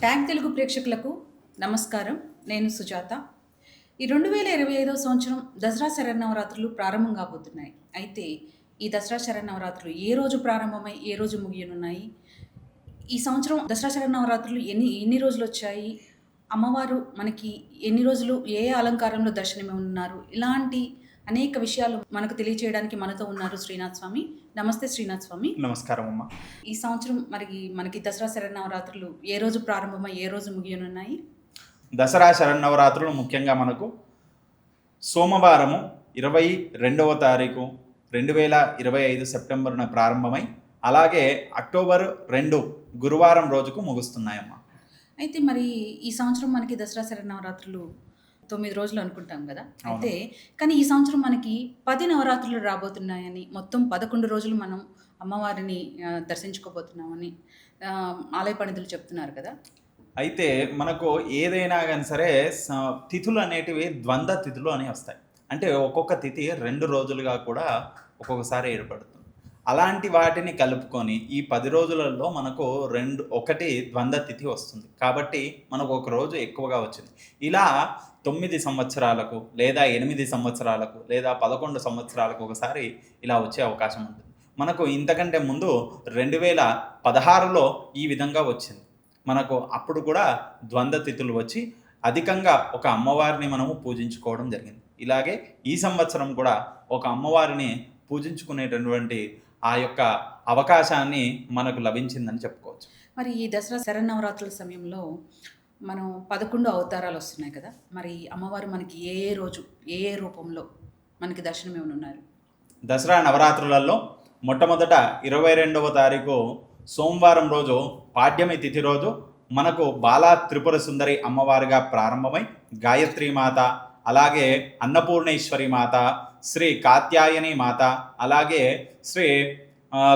Tank Telugu ప్రేక్షకులకు నమస్కారం. నేను సుజాత. ఈ రెండు వేల ఇరవై ఐదవ సంవత్సరం దసరా శరన్నవరాత్రులు ప్రారంభం కాబోతున్నాయి. అయితే ఈ దసరా శరన్నవరాత్రులు ఏ రోజు ప్రారంభమై ఏ రోజు ముగియనున్నాయి? ఈ సంవత్సరం దసరా శరన్నవరాత్రులు ఎన్ని ఎన్ని రోజులు వచ్చాయి? అమ్మవారు మనకి ఎన్ని రోజులు ఏ అలంకారంలో దర్శనమే ఉన్నారు? ఇలాంటి అనేక విషయాలు మనకు తెలియచేయడానికి మనతో ఉన్నారు శ్రీనాథ్ స్వామి. నమస్తే శ్రీనాథ్ స్వామి. నమస్కారం అమ్మ. ఈ సంవత్సరం మరి మనకి దసరా శరన్నవరాత్రులు ఏ రోజు ప్రారంభమై ఏ రోజు ముగియనున్నాయి? దసరా శరన్నవరాత్రులు ముఖ్యంగా మనకు సోమవారము ఇరవై రెండవ తారీఖు రెండు వేల ఇరవై ఐదు సెప్టెంబర్న ప్రారంభమై అలాగే అక్టోబర్ రెండు గురువారం రోజుకు ముగుస్తున్నాయమ్మ. అయితే మరి ఈ సంవత్సరం మనకి దసరా శరన్నవరాత్రులు తొమ్మిది రోజులు అనుకుంటాం కదా? అయితే కానీ ఈ సంవత్సరం మనకి పది నవరాత్రులు రాబోతున్నాయని మొత్తం పదకొండు రోజులు మనం అమ్మవారిని దర్శించుకోబోతున్నామని ఆలయ పండితులు చెప్తున్నారు కదా? అయితే మనకు ఏదైనా కానీ సరే తిథులు అనేటివి ద్వంద్వ తిథులు అని వస్తాయి. అంటే ఒక్కొక్క తిథి రెండు రోజులుగా కూడా ఒక్కొక్కసారి ఏర్పడుతుంది. అలాంటి వాటిని కలుపుకొని ఈ పది రోజులలో మనకు రెండు ఒకటి ద్వంద్వ తిథి వస్తుంది. కాబట్టి మనకు ఒక రోజు ఎక్కువగా వచ్చింది. ఇలా తొమ్మిది సంవత్సరాలకు లేదా ఎనిమిది సంవత్సరాలకు లేదా పదకొండు సంవత్సరాలకు ఒకసారి ఇలా వచ్చే అవకాశం ఉంటుంది మనకు ఇంతకంటే ముందు రెండు వేల పదహారులో ఈ విధంగా వచ్చింది. మనకు అప్పుడు కూడా ద్వంద్వ తిథులు వచ్చి అధికంగా ఒక అమ్మవారిని మనము పూజించుకోవడం జరిగింది. ఇలాగే ఈ సంవత్సరం కూడా ఒక అమ్మవారిని పూజించుకునేటటువంటి ఆ యొక్క అవకాశాన్ని మనకు లభించిందని చెప్పుకోవచ్చు. మరి ఈ దసరా శరన్నవరాత్రుల సమయంలో మనం పదకొండు అవతారాలు వస్తున్నాయి కదా మరి అమ్మవారు మనకి ఏ ఏ రోజు ఏ ఏ రూపంలో మనకి దర్శనం ఏమనున్నారు దసరా నవరాత్రులలో మొట్టమొదట ఇరవై రెండవ తారీఖు సోమవారం రోజు పాడ్యమి తిథి రోజు మనకు బాలా త్రిపుర సుందరి అమ్మవారిగా ప్రారంభమై గాయత్రి మాత అలాగే అన్నపూర్ణేశ్వరి మాత శ్రీ కాత్యాయని మాత అలాగే శ్రీ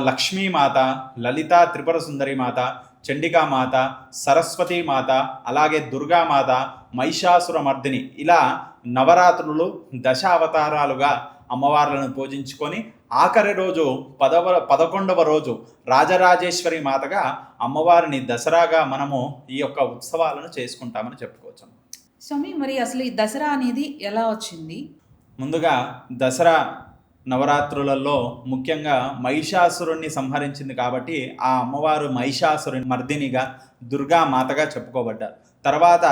లక్ష్మీ మాత లలిత త్రిపుర సుందరి మాత చండికా మాత సరస్వతి మాత అలాగే దుర్గామాత మహిషాసురమర్దిని ఇలా నవరాత్రులు దశ అవతారాలుగా అమ్మవార్లను పూజించుకొని ఆఖరి రోజు పదవ పదకొండవ రోజు రాజరాజేశ్వరి మాతగా అమ్మవారిని దసరాగా మనము ఈ యొక్క ఉత్సవాలను చేసుకుంటామని చెప్పుకోవచ్చు. స్వామి మరి అసలు ఈ దసరా అనేది ఎలా వచ్చింది? ముందుగా దసరా నవరాత్రులలో ముఖ్యంగా మహిషాసురుణ్ణి సంహరించింది కాబట్టి ఆ అమ్మవారు మహిషాసురుని మర్దినిగా దుర్గా మాతగా చెప్పుకోబడ్డారు. తర్వాత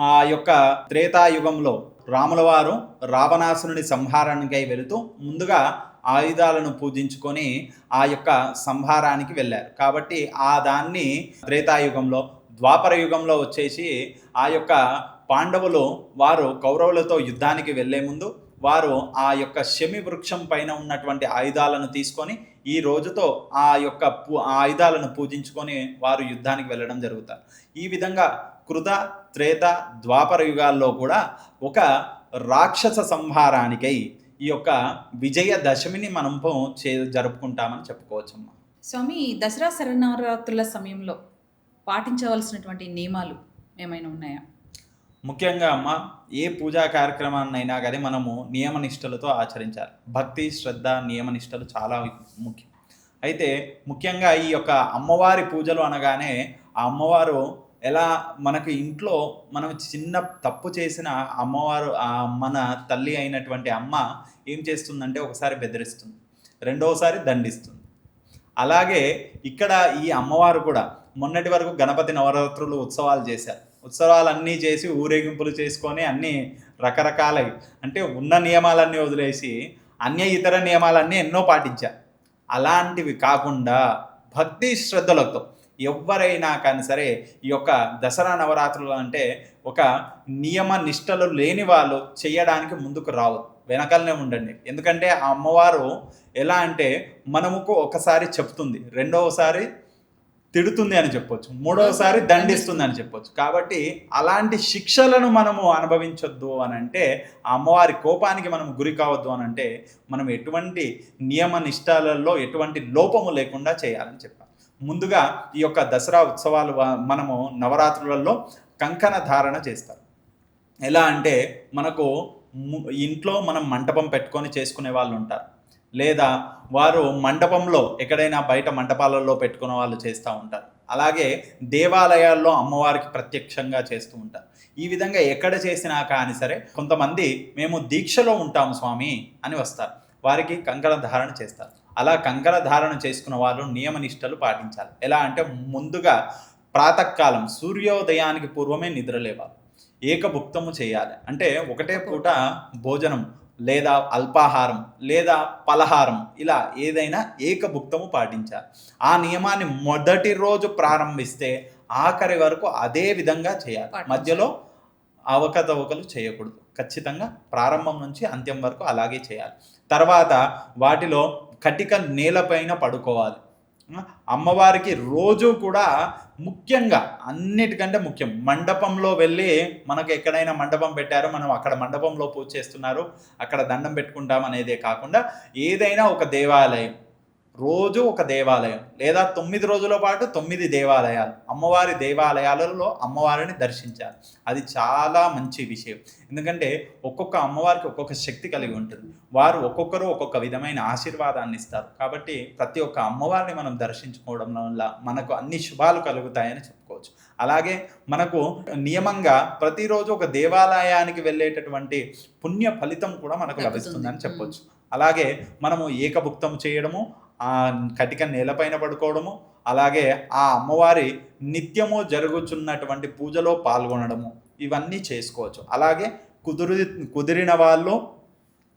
ఆ యొక్క త్రేతాయుగంలో రాముల వారు రావణాసురుని సంహారానికై వెళుతూ ముందుగా ఆయుధాలను పూజించుకొని ఆ యొక్క సంహారానికి వెళ్ళారు. కాబట్టి ఆ దాన్ని త్రేతాయుగంలో ద్వాపర యుగంలో వచ్చేసి ఆ యొక్క పాండవులు వారు కౌరవులతో యుద్ధానికి వెళ్ళే ముందు వారు ఆ యొక్క శమి వృక్షం పైన ఉన్నటువంటి ఆయుధాలను తీసుకొని ఈ రోజుతో ఆ యొక్క ఆయుధాలను పూజించుకొని వారు యుద్ధానికి వెళ్ళడం జరుగుతారు. ఈ విధంగా కృత త్రేత ద్వాపర యుగాల్లో కూడా ఒక రాక్షస సంహారానికై ఈ యొక్క విజయ దశమిని మనం చే జరుపుకుంటామని చెప్పుకోవచ్చమ్మా. స్వామి దసరా శరన్నవరాత్రుల సమయంలో పాటించవలసినటువంటి నియమాలు ఏమైనా ఉన్నాయా? ముఖ్యంగా అమ్మ ఏ పూజా కార్యక్రమాన్నైనా కానీ మనము నియమనిష్టలతో ఆచరించాలి. భక్తి శ్రద్ధ నియమనిష్టలు చాలా ముఖ్యం. అయితే ముఖ్యంగా ఈ యొక్క అమ్మవారి పూజలు అనగానే ఆ అమ్మవారు ఎలా మనకు ఇంట్లో మనం చిన్న తప్పు చేసిన అమ్మవారు ఆ మన తల్లి అయినటువంటి అమ్మ ఏం చేస్తుందంటే ఒకసారి బెదిరిస్తుంది. రెండవసారి దండిస్తుంది. అలాగే ఇక్కడ ఈ అమ్మవారు కూడా మొన్నటి వరకు గణపతి నవరాత్రులు ఉత్సవాలు చేశారు. ఉత్సవాలు అన్నీ చేసి ఊరేగింపులు చేసుకొని అన్నీ రకరకాల అంటే ఉన్న నియమాలన్నీ వదిలేసి అన్య ఇతర నియమాలన్నీ ఎన్నో పాటించారు అలాంటివి కాకుండా భక్తి శ్రద్ధలతో ఎవరైనా కానీ సరే ఈ యొక్క దసరా నవరాత్రులు అంటే ఒక నియమ నిష్టలు లేని వాళ్ళు చేయడానికి ముందుకు రావద్దు. వెనకాలనే ఉండండి. ఎందుకంటే ఆ అమ్మవారు ఎలా అంటే మనముకు ఒకసారి చెప్తుంది. రెండవసారి తిడుతుంది అని చెప్పొచ్చు. మూడవసారి దండిస్తుంది అని చెప్పొచ్చు. కాబట్టి అలాంటి శిక్షలను మనము అనుభవించొద్దు అని అంటే అమ్మవారి కోపానికి మనం గురి కావద్దు అని అంటే మనం ఎటువంటి నియమ నిష్టాలలో ఎటువంటి లోపము లేకుండా చేయాలని చెప్పాలి. ముందుగా ఈ యొక్క దసరా ఉత్సవాలు మనము నవరాత్రులలో కంకణ ధారణ చేస్తారు. ఎలా అంటే మనకు ఇంట్లో మనం మంటపం పెట్టుకొని చేసుకునే వాళ్ళు ఉంటారు. లేదా వారు మండపంలో ఎక్కడైనా బయట మంటపాలలో పెట్టుకునే వాళ్ళు చేస్తూ ఉంటారు. అలాగే దేవాలయాల్లో అమ్మవారికి ప్రత్యక్షంగా చేస్తూ ఉంటారు. ఈ విధంగా ఎక్కడ చేసినా కానీ సరే కొంతమంది మేము దీక్షలో ఉంటాము స్వామి అని వస్తారు. వారికి కంకణ ధారణ చేస్తారు. అలా కంకణ ధారణ చేసుకున్న వాళ్ళు నియమనిష్టలు పాటించాలి. ఎలా అంటే ముందుగా ప్రాతకాలం సూర్యోదయానికి పూర్వమే నిద్రలేవాలి. ఏకభుక్తము చేయాలి. అంటే ఒకటే పూట భోజనం లేదా అల్పాహారం లేదా పలహారం ఇలా ఏదైనా ఏకభుక్తము పాటించాలి. ఆ నియమాన్ని మొదటి రోజు ప్రారంభిస్తే ఆఖరి వరకు అదే విధంగా చేయాలి. మధ్యలో అవకతవకలు చేయకూడదు. ఖచ్చితంగా ప్రారంభం నుంచి అంత్యం వరకు అలాగే చేయాలి. తర్వాత వాటిలో కటిక నేలపైన పడుకోవాలి. అమ్మవారికి రోజు కూడా ముఖ్యంగా అన్నిటికంటే ముఖ్యం. మండపంలో వెళ్ళి మనకు ఎక్కడైనా మండపం పెట్టారో మనం అక్కడ మండపంలో పూజ చేస్తున్నారు అక్కడ దండం పెట్టుకుంటాం అనేదే కాకుండా ఏదైనా ఒక దేవాలయం రోజు ఒక దేవాలయం లేదా తొమ్మిది రోజుల పాటు తొమ్మిది దేవాలయాలు. అమ్మవారి దేవాలయాలలో అమ్మవారిని దర్శించాలి. అది చాలా మంచి విషయం. ఎందుకంటే ఒక్కొక్క అమ్మవారికి ఒక్కొక్క శక్తి కలిగి ఉంటుంది. వారు ఒక్కొక్కరు ఒక్కొక్క విధమైన ఆశీర్వాదాన్ని ఇస్తారు. కాబట్టి ప్రతి ఒక్క అమ్మవారిని మనం దర్శించుకోవడం వల్ల మనకు అన్ని శుభాలు కలుగుతాయని చెప్పుకోవచ్చు. అలాగే మనకు నియమంగా ప్రతిరోజు ఒక దేవాలయానికి వెళ్ళేటటువంటి పుణ్య ఫలితం కూడా మనకు. లభిస్తుందని చెప్పొచ్చు. అలాగే మనము ఏకభుక్తం చేయడము ఆ కటిక నేలపైన పడుకోవడము అలాగే ఆ అమ్మవారి నిత్యము జరుగుతున్నటువంటి పూజలో పాల్గొనడము. ఇవన్నీ చేసుకోవచ్చు. అలాగే కుదురు కుదిరిన వాళ్ళు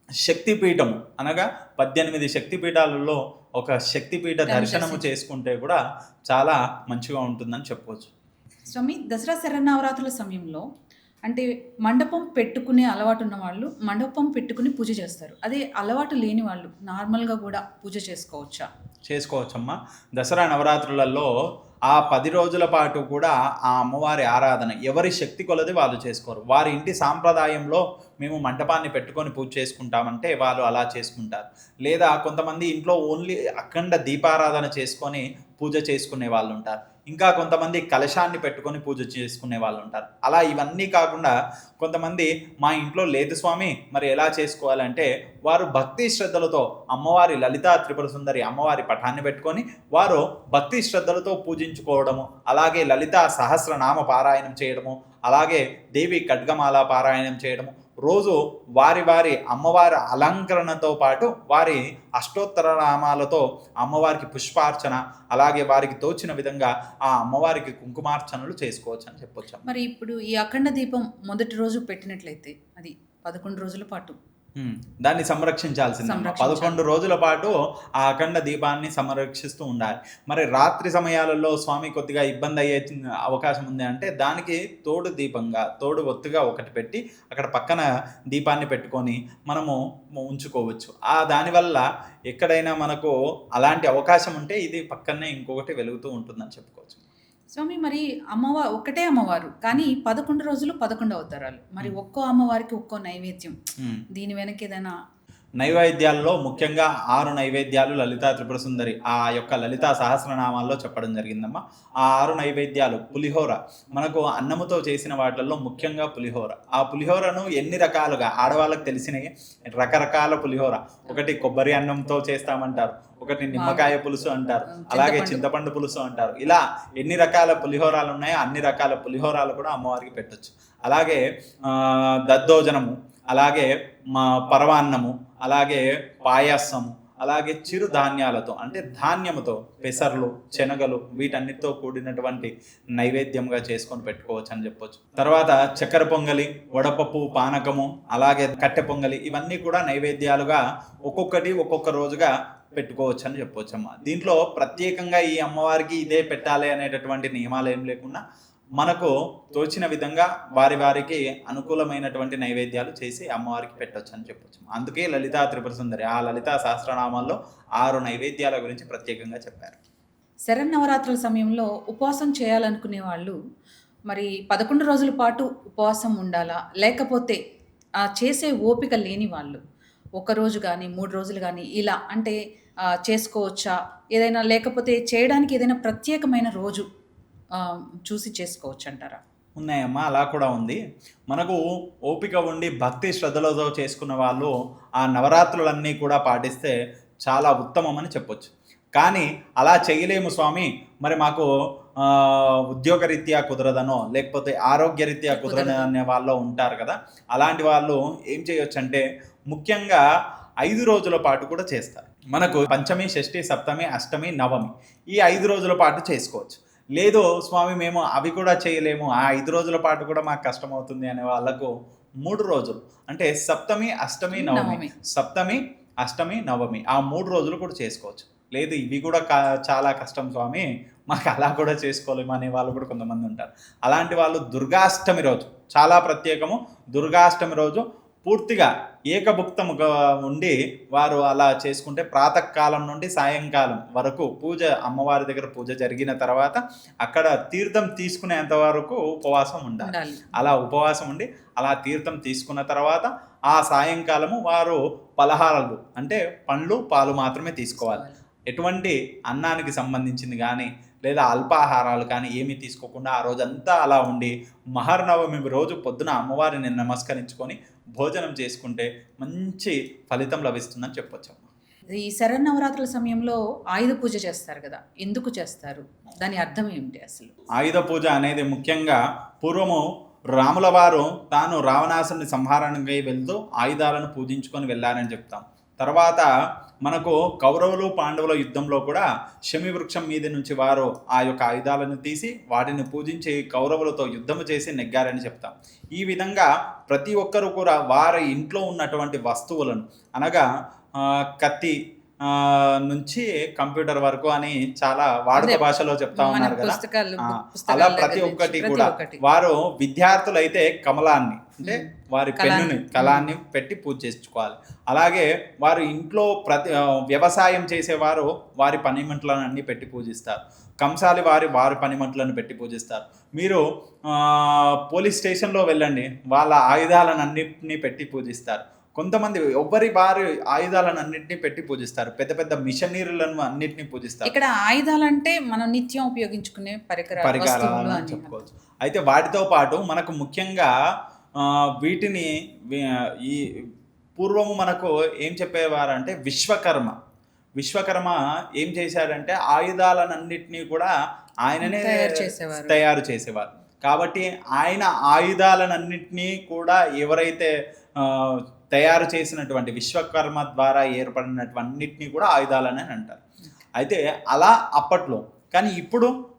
శక్తిపీఠము అనగా పద్దెనిమిది శక్తిపీఠాలలో ఒక శక్తిపీఠ దర్శనము. చేసుకుంటే కూడా చాలా మంచిగా ఉంటుందని చెప్పవచ్చు స్వామి దసరా శరన్నవరాత్రుల సమయంలో అంటే మండపం పెట్టుకునే అలవాటు ఉన్న వాళ్ళు మండపం పెట్టుకుని పూజ చేస్తారు. అదే అలవాటు లేని వాళ్ళు నార్మల్గా కూడా పూజ చేసుకోవచ్చా? చేసుకోవచ్చమ్మా. దసరా నవరాత్రులలో ఆ పది రోజుల పాటు కూడా ఆ అమ్మవారి ఆరాధన ఎవరి శక్తి కొలది వాళ్ళు చేసుకోరు. వారి ఇంటి సాంప్రదాయంలో మేము మంటపాన్ని పెట్టుకొని పూజ చేసుకుంటామంటే వాళ్ళు అలా చేసుకుంటారు. లేదా కొంతమంది ఇంట్లో ఓన్లీ అఖండ దీపారాధన చేసుకొని పూజ చేసుకునే వాళ్ళు ఉంటారు. ఇంకా కొంతమంది కలశాన్ని పెట్టుకొని పూజ చేసుకునే వాళ్ళు ఉంటారు. అలా ఇవన్నీ కాకుండా కొంతమంది మా ఇంట్లో లేదు స్వామి మరి ఎలా చేసుకోవాలంటే వారు భక్తి శ్రద్ధలతో అమ్మవారి లలితా త్రిపుర సుందరి అమ్మవారి పటాన్ని పెట్టుకొని వారు భక్తి శ్రద్ధలతో పూజించుకోవడము అలాగే లలితా సహస్రనామ పారాయణం చేయడము అలాగే దేవి ఖడ్గమాల పారాయణం చేయడము రోజు వారి వారి అమ్మవారి అలంకరణతో పాటు వారి అష్టోత్తర నామాలతో అమ్మవారికి పుష్పార్చన అలాగే వారికి తోచిన విధంగా ఆ అమ్మవారికి కుంకుమార్చనలు చేసుకోవచ్చు అని చెప్పొచ్చు మరి ఇప్పుడు ఈ అఖండ దీపం మొదటి రోజు పెట్టినట్లయితే అది పదకొండు రోజుల పాటు దాన్ని సంరక్షించాల్సింది. సంరక్షించాలి. పదకొండు రోజుల పాటు ఆ అఖండ దీపాన్ని సంరక్షిస్తూ ఉండాలి. మరి రాత్రి సమయాలలో స్వామి కొద్దిగా ఇబ్బంది అయ్యే అవకాశం ఉంది అంటే దానికి తోడు దీపంగా తోడు ఒత్తుగా ఒకటి పెట్టి అక్కడ పక్కన దీపాన్ని పెట్టుకొని మనము ఉంచుకోవచ్చు. ఆ దానివల్ల ఎక్కడైనా మనకు అలాంటి అవకాశం ఉంటే ఇది పక్కనే ఇంకొకటి వెలుగుతూ ఉంటుందని చెప్పుకోవచ్చు. స్వామి మరి అమ్మవారు ఒకటే అమ్మవారు కానీ పదకొండు రోజులు పదకొండు అవతారాలు. మరి ఒక్కో అమ్మవారికి ఒక్కో నైవేద్యం. దీని వెనక ఏదైనా నైవేద్యాల్లో ముఖ్యంగా ఆరు నైవేద్యాలు లలితా త్రిపుర సుందరి ఆ యొక్క లలితా సహస్రనామాల్లో చెప్పడం జరిగిందమ్మా. ఆ ఆరు నైవేద్యాలు పులిహోర మనకు అన్నముతో చేసిన వాటిల్లో ముఖ్యంగా పులిహోర. ఆ పులిహోరను ఎన్ని రకాలుగా ఆడవాళ్ళకి తెలిసినవి రకరకాల పులిహోర. ఒకటి కొబ్బరి అన్నంతో చేస్తామంటారు ఒకటి నిమ్మకాయ పులుసు అంటారు అలాగే చింతపండు. పులుసు అంటారు. ఇలా ఎన్ని రకాల పులిహోరాలు ఉన్నాయో అన్ని రకాల పులిహోరాలు కూడా అమ్మవారికి పెట్టొచ్చు. అలాగే దద్దోజనము అలాగే మా పరవాన్నము అలాగే పాయాసము అలాగే చిరు ధాన్యాలతో అంటే ధాన్యముతో పెసర్లు శనగలు వీటన్నిటితో కూడినటువంటి నైవేద్యంగా చేసుకొని పెట్టుకోవచ్చు అని చెప్పొచ్చు. తర్వాత చక్కెర పొంగలి వడపప్పు పానకము అలాగే కట్టె పొంగలి ఇవన్నీ కూడా నైవేద్యాలుగా ఒక్కొక్కటి ఒక్కొక్క రోజుగా పెట్టుకోవచ్చు అని చెప్పొచ్చు అమ్మ దీంట్లో ప్రత్యేకంగా ఈ అమ్మవారికి ఇదే పెట్టాలి అనేటటువంటి నియమాలు ఏం లేకుండా మనకు తోచిన విధంగా వారి వారికి అనుకూలమైనటువంటి నైవేద్యాలు చేసి అమ్మవారికి పెట్టొచ్చు అని చెప్పొచ్చు. అందుకే లలితా త్రిపుర సుందరి ఆ లలితా సహస్రనామాల్లో ఆరు నైవేద్యాల గురించి ప్రత్యేకంగా చెప్పారు. శరన్నవరాత్రుల సమయంలో ఉపవాసం చేయాలనుకునే వాళ్ళు మరి పదకొండు రోజుల పాటు ఉపవాసం ఉండాలా? లేకపోతే ఆ చేసే ఓపిక లేని వాళ్ళు ఒక రోజు కానీ మూడు రోజులు కానీ ఇలా అంటే చేసుకోవచ్చా? ఏదైనా లేకపోతే చేయడానికి ఏదైనా ప్రత్యేకమైన రోజు చూసి చేసుకోవచ్చు అంటారా ఉన్నాయమ్మా అలా కూడా ఉంది. మనకు ఓపిక ఉండి భక్తి శ్రద్ధలతో చేసుకున్న వాళ్ళు ఆ నవరాత్రులన్నీ కూడా పాటిస్తే చాలా ఉత్తమం అని చెప్పొచ్చు. కానీ అలా చేయలేము స్వామి. మరి మాకు ఉద్యోగరీత్యా కుదరదనో లేకపోతే ఆరోగ్యరీత్యా కుదరని అనే వాళ్ళు ఉంటారు కదా. అలాంటి వాళ్ళు ఏం చేయొచ్చు అంటే ముఖ్యంగా ఐదు రోజుల పాటు కూడా చేస్తారు. మనకు పంచమి షష్ఠి సప్తమి అష్టమి నవమి ఈ ఐదు రోజుల పాటు చేసుకోవచ్చు. లేదు స్వామి మేము అవి కూడా చేయలేము. ఆ ఐదు రోజుల పాటు కూడా మాకు కష్టం అవుతుంది అనే వాళ్ళకు మూడు రోజులు. అంటే సప్తమి అష్టమి నవమి. సప్తమి అష్టమి నవమి. ఆ మూడు రోజులు కూడా చేసుకోవచ్చు. లేదు ఇవి కూడా చాలా కష్టం స్వామి. మాకు అలా కూడా చేసుకోలేము అనే వాళ్ళు కూడా కొంతమంది ఉంటారు. అలాంటి వాళ్ళు దుర్గాష్టమి రోజు. చాలా ప్రత్యేకము. దుర్గాష్టమి రోజు పూర్తిగా ఏకభుక్తముగా ఉండి వారు అలా చేసుకుంటే ప్రాతకాలం నుండి సాయంకాలం వరకు పూజ అమ్మవారి దగ్గర పూజ జరిగిన తర్వాత అక్కడ తీర్థం తీసుకునేంత వరకు ఉపవాసం ఉండాలి. అలా ఉపవాసం ఉండి అలా తీర్థం తీసుకున్న తర్వాత ఆ సాయంకాలము వారు పలహారాలు అంటే పండ్లు పాలు మాత్రమే తీసుకోవాలి. ఎటువంటి అన్నానికి సంబంధించింది కానీ లేదా అల్పాహారాలు కానీ ఏమీ తీసుకోకుండా ఆ రోజంతా అలా ఉండి మహర్నవమి రోజు పొద్దున అమ్మవారిని నమస్కరించుకొని భోజనం చేసుకుంటే మంచి ఫలితం లభిస్తుందని చెప్పొచ్చు ఈ శరన్నవరాత్రుల సమయంలో ఆయుధ పూజ చేస్తారు కదా ఎందుకు చేస్తారు? దాని అర్థం ఏమిటి అసలు? ఆయుధ పూజ అనేది ముఖ్యంగా పూర్వము రాముల వారు తాను రావణాసుని సంహారానికి వెళ్తూ ఆయుధాలను పూజించుకొని వెళ్ళారని చెప్తాం. తర్వాత మనకు కౌరవులు పాండవుల యుద్ధంలో కూడా శమి వృక్షం మీద నుంచి వారు ఆ యొక్క ఆయుధాలను తీసి వాటిని పూజించి కౌరవులతో యుద్ధము చేసి నెగ్గారని చెప్తాం ఈ విధంగా ప్రతి ఒక్కరూ కూడా వారి ఇంట్లో ఉన్నటువంటి వస్తువులను అనగా కత్తి నుంచి కంప్యూటర్ వరకు అని చాలా వాడుక భాషలో చెప్తా ఉన్నారు కదా అలా ప్రతి ఒక్కటి కూడా. వారు విద్యార్థులైతే కమలాన్ని అంటే. వారి. పెన్నుని కళాన్ని పెట్టి పూజ చేసుకోవాలి. అలాగే వారు ఇంట్లో ప్రతి వ్యవసాయం చేసేవారు వారి పనిమంటలను అన్ని పెట్టి పూజిస్తారు. కంసాలి వారి వారి పనిమంటలను పెట్టి పూజిస్తారు. మీరు ఆ, పోలీస్ స్టేషన్లో వెళ్ళండి వాళ్ళ ఆయుధాలను అన్నింటినీ పెట్టి పూజిస్తారు. కొంతమంది ఎవ్వరి వారి ఆయుధాలను అన్నింటినీ పెట్టి పూజిస్తారు. పెద్ద పెద్ద మిషనరీలను అన్నింటినీ పూజిస్తారు. ఇక్కడ ఆయుధాలు అంటే మనం నిత్యం ఉపయోగించుకునే పరికరాలు పరికరాలు అని చెప్పుకోవచ్చు. అయితే వాటితో పాటు మనకు ముఖ్యంగా వీటిని ఈ పూర్వము మనకు ఏం చెప్పేవారంటే విశ్వకర్మ. విశ్వకర్మ ఏం చేశాడంటే ఆయుధాలన్నింటినీ కూడా ఆయననే తయారు చేసేవారు. తయారు చేసేవారు. కాబట్టి ఆయన ఆయుధాలన్నింటినీ కూడా ఎవరైతే తయారు చేసినటువంటి విశ్వకర్మ ద్వారా ఏర్పడినటువన్నిటినీ కూడా ఆయుధాలని అంటారు. అయితే అలా అప్పట్లో కానీ ఇప్పుడు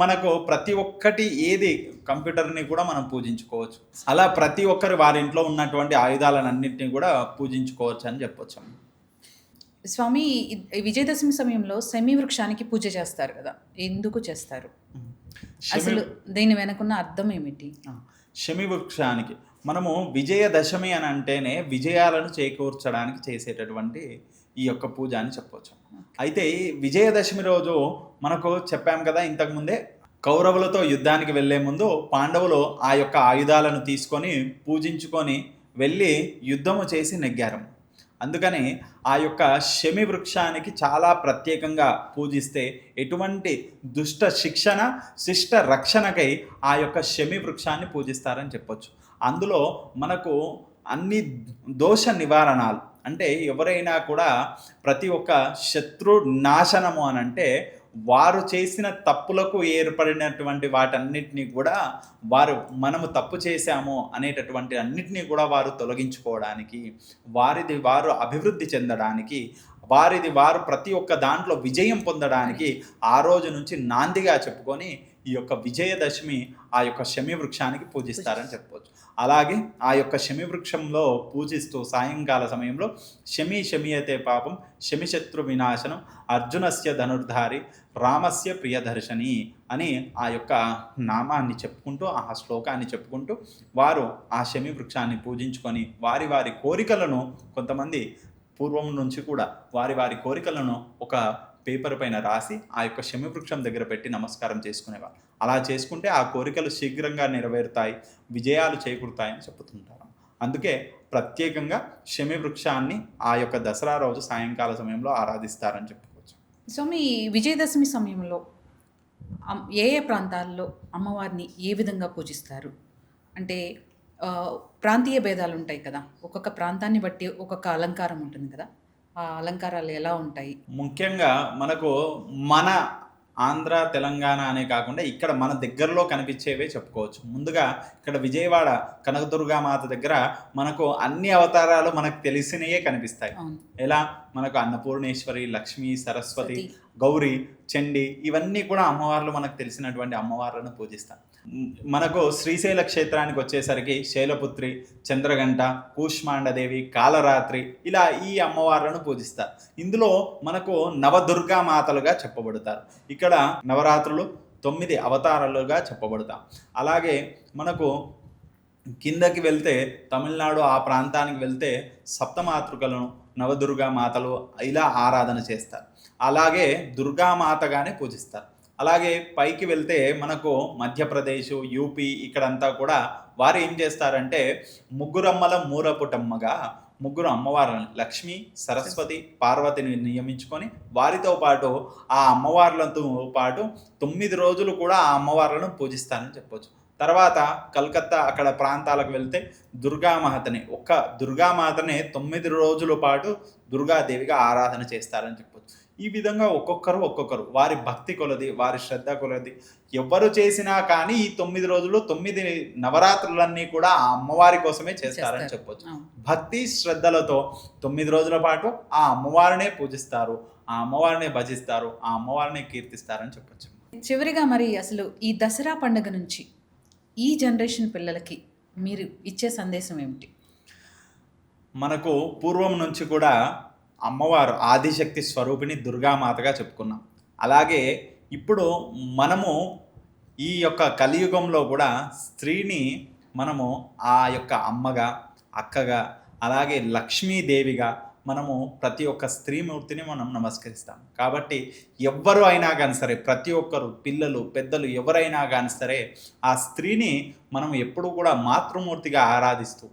మనకు ప్రతి ఒక్కటి ఏది కంప్యూటర్ని కూడా మనం పూజించుకోవచ్చు. అలా ప్రతి ఒక్కరు వారి ఇంట్లో ఉన్నటువంటి ఆయుధాలన్నింటినీ కూడా పూజించుకోవచ్చు అని చెప్పొచ్చు. స్వామి విజయదశమి సమయంలో శమి వృక్షానికి పూజ చేస్తారు కదా ఎందుకు చేస్తారు? అసలు దీని వెనకున్న అర్థం ఏమిటి? శమి వృక్షానికి మనము విజయదశమి అని అంటేనే విజయాలను చేకూర్చడానికి చేసేటటువంటి ఈ యొక్క పూజ అని చెప్పవచ్చు అయితే విజయదశమి రోజు మనకు చెప్పాం కదా ఇంతకుముందే కౌరవులతో యుద్ధానికి వెళ్ళే ముందు పాండవులు ఆ యొక్క ఆయుధాలను తీసుకొని పూజించుకొని వెళ్ళి యుద్ధము చేసి నెగ్గారు. అందుకని ఆ యొక్క శమి వృక్షానికి చాలా ప్రత్యేకంగా పూజిస్తే ఎటువంటి దుష్ట శిక్షణ శిష్ట రక్షణకై ఆ యొక్క శమి వృక్షాన్ని పూజిస్తారని చెప్పొచ్చు. అందులో మనకు అన్ని దోష నివారణాలు. అంటే ఎవరైనా కూడా ప్రతి ఒక్క శత్రు నాశనము అని అంటే వారు చేసిన తప్పులకు ఏర్పడినటువంటి వాటన్నిటినీ కూడా వారు మనము తప్పు చేశాము అనేటటువంటి అన్నిటినీ కూడా వారు తొలగించుకోవడానికి వారిది వారు అభివృద్ధి చెందడానికి వారిది వారు ప్రతి ఒక్క దాంట్లో విజయం పొందడానికి ఆ రోజు నుంచి నాందిగా చెప్పుకొని ఈ యొక్క విజయదశమి ఆ యొక్క శమి వృక్షానికి పూజిస్తారని చెప్పవచ్చు అలాగే ఆ యొక్క శమి వృక్షంలో పూజిస్తూ సాయంకాల సమయంలో శమి శమియతే పాపం శమిశత్రు వినాశనం అర్జునస్య ధనుర్ధారి రామస్య ప్రియదర్శని అని ఆ యొక్క నామాన్ని చెప్పుకుంటూ ఆ శ్లోకాన్ని చెప్పుకుంటూ వారు ఆ శమి వృక్షాన్ని పూజించుకొని వారి వారి కోరికలను కొంతమంది పూర్వం నుంచి కూడా వారి వారి కోరికలను ఒక పేపర్ పైన రాసి ఆ యొక్క శమి వృక్షం దగ్గర పెట్టి నమస్కారం చేసుకునేవారు. అలా చేసుకుంటే ఆ కోరికలు శీఘ్రంగా నెరవేరుతాయి విజయాలు చేకూరుతాయని చెప్పుతుంటారు. అందుకే ప్రత్యేకంగా శమి వృక్షాన్ని ఆ యొక్క దసరా రోజు సాయంకాల సమయంలో ఆరాధిస్తారని చెప్పుకోవచ్చు. స్వామి విజయదశమి సమయంలో ఏ ఏ ప్రాంతాల్లో అమ్మవారిని ఏ విధంగా పూజిస్తారు? అంటే ప్రాంతీయ భేదాలు ఉంటాయి కదా. ఒక్కొక్క ప్రాంతాన్ని బట్టి ఒక్కొక్క అలంకారం ఉంటుంది కదా. ఆ అలంకారాలు ఎలా ఉంటాయి? ముఖ్యంగా మనకు మన ఆంధ్ర తెలంగాణ అనే కాకుండా ఇక్కడ మన దగ్గరలో కనిపించేవే చెప్పుకోవచ్చు. ముందుగా ఇక్కడ విజయవాడ కనకదుర్గా మాత దగ్గర మనకు అన్ని అవతారాలు మనకు తెలిసినయే కనిపిస్తాయి. ఎలా? మనకు అన్నపూర్ణేశ్వరి లక్ష్మి సరస్వతి. గౌరీ చండి ఇవన్నీ కూడా అమ్మవార్లు మనకు తెలిసినటువంటి అమ్మవార్లను పూజిస్తాం. మనకు శ్రీశైల క్షేత్రానికి వచ్చేసరికి శైలపుత్రి చంద్రగంట కూష్మాండదేవి కాలరాత్రి ఇలా ఈ అమ్మవార్లను పూజిస్తారు. ఇందులో మనకు నవదుర్గా మాతలుగా చెప్పబడతారు. ఇక్కడ నవరాత్రులు తొమ్మిది అవతారాలుగా చెప్పబడతాం. అలాగే మనకు కిందకి వెళ్తే తమిళనాడు ఆ ప్రాంతానికి వెళ్తే సప్తమాతృకలను నవదుర్గా మాతలు ఇలా ఆరాధన చేస్తారు. అలాగే దుర్గామాతగానే పూజిస్తారు. అలాగే పైకి వెళ్తే మనకు మధ్యప్రదేశ్ యూపీ ఇక్కడంతా కూడా వారు ఏం చేస్తారంటే ముగ్గురమ్మల మూరపుటమ్మగా ముగ్గురు అమ్మవార్లను లక్ష్మి సరస్వతి పార్వతిని నియమించుకొని వారితో పాటు ఆ అమ్మవార్లతో పాటు తొమ్మిది రోజులు కూడా ఆ అమ్మవార్లను పూజిస్తారని చెప్పొచ్చు. తర్వాత కలకత్తా అక్కడ ప్రాంతాలకు వెళ్తే దుర్గామాతని ఒక్క దుర్గామాతనే తొమ్మిది రోజుల పాటు దుర్గాదేవిగా ఆరాధన చేస్తారని చెప్పొచ్చు ఈ విధంగా ఒక్కొక్కరు ఒక్కొక్కరు వారి భక్తి కొలది వారి శ్రద్ధ కొలది ఎవరు చేసినా కానీ ఈ తొమ్మిది రోజులు తొమ్మిది నవరాత్రులన్నీ కూడా ఆ అమ్మవారి కోసమే చేస్తారని చేస్తారు. చెప్పొచ్చు. భక్తి శ్రద్ధలతో తొమ్మిది రోజుల పాటు ఆ అమ్మవారినే పూజిస్తారు ఆ అమ్మవారినే భజిస్తారు ఆ అమ్మవారినే కీర్తిస్తారని చెప్పొచ్చు చివరిగా మరి అసలు ఈ దసరా పండుగ నుంచి ఈ జనరేషన్ పిల్లలకి మీరు ఇచ్చే సందేశం ఏమిటి? మనకు పూర్వం నుంచి కూడా అమ్మవారు ఆదిశక్తి స్వరూపిణి దుర్గామాతగా చెప్పుకున్నాం. అలాగే ఇప్పుడు మనము ఈ యొక్క కలియుగంలో కూడా స్త్రీని మనము ఆ యొక్క అమ్మగా అక్కగా అలాగే లక్ష్మీదేవిగా మనము ప్రతి ఒక్క స్త్రీమూర్తిని మనం నమస్కరిస్తాం. కాబట్టి ఎవ్వరు అయినా కానీ సరే ప్రతి ఒక్కరు పిల్లలు పెద్దలు ఎవరైనా కానీ సరే ఆ స్త్రీని మనం ఎప్పుడు కూడా మాతృమూర్తిగా ఆరాధిస్తూ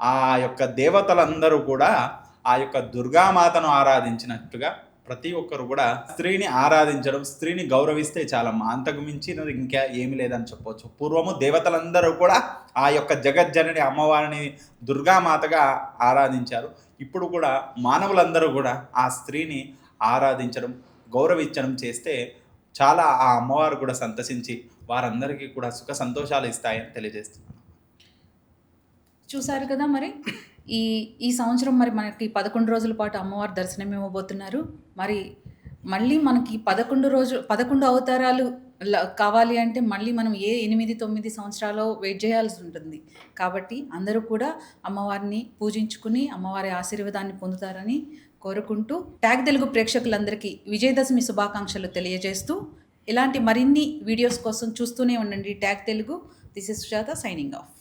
ఆ యొక్క దేవతలందరూ కూడా ఆ యొక్క దుర్గామాతను ఆరాధించినట్టుగా ప్రతి ఒక్కరు కూడా స్త్రీని ఆరాధించడం స్త్రీని గౌరవిస్తే చాలా అంతకు మించినది ఇంకా ఏమి లేదని చెప్పవచ్చు పూర్వము దేవతలందరూ కూడా ఆ యొక్క జగజ్జనని అమ్మవారిని దుర్గామాతగా ఆరాధించారు. ఇప్పుడు కూడా మానవులందరూ కూడా ఆ స్త్రీని ఆరాధించడం గౌరవించడం చేస్తే చాలా ఆ అమ్మవారు కూడా సంతసించి వారందరికీ కూడా సుఖ సంతోషాలు ఇస్తాయని తెలియజేస్తున్నాను. చూసారు కదా మరి? ఈ ఈ సంవత్సరం మరి మనకి పదకొండు రోజుల పాటు అమ్మవారి దర్శనం ఇవ్వబోతున్నారు. మరి మళ్ళీ మనకి పదకొండు రోజు పదకొండు అవతారాలు కావాలి అంటే మళ్ళీ మనం ఏ ఎనిమిది తొమ్మిది సంవత్సరాలు వెయిట్ చేయాల్సి ఉంటుంది. కాబట్టి అందరూ కూడా అమ్మవారిని పూజించుకుని అమ్మవారి ఆశీర్వాదాన్ని పొందుతారని కోరుకుంటూ ట్యాగ్ తెలుగు ప్రేక్షకులందరికీ విజయదశమి శుభాకాంక్షలు తెలియజేస్తూ ఇలాంటి మరిన్ని వీడియోస్ కోసం చూస్తూనే ఉండండి tag Telugu. This is Sujatha signing off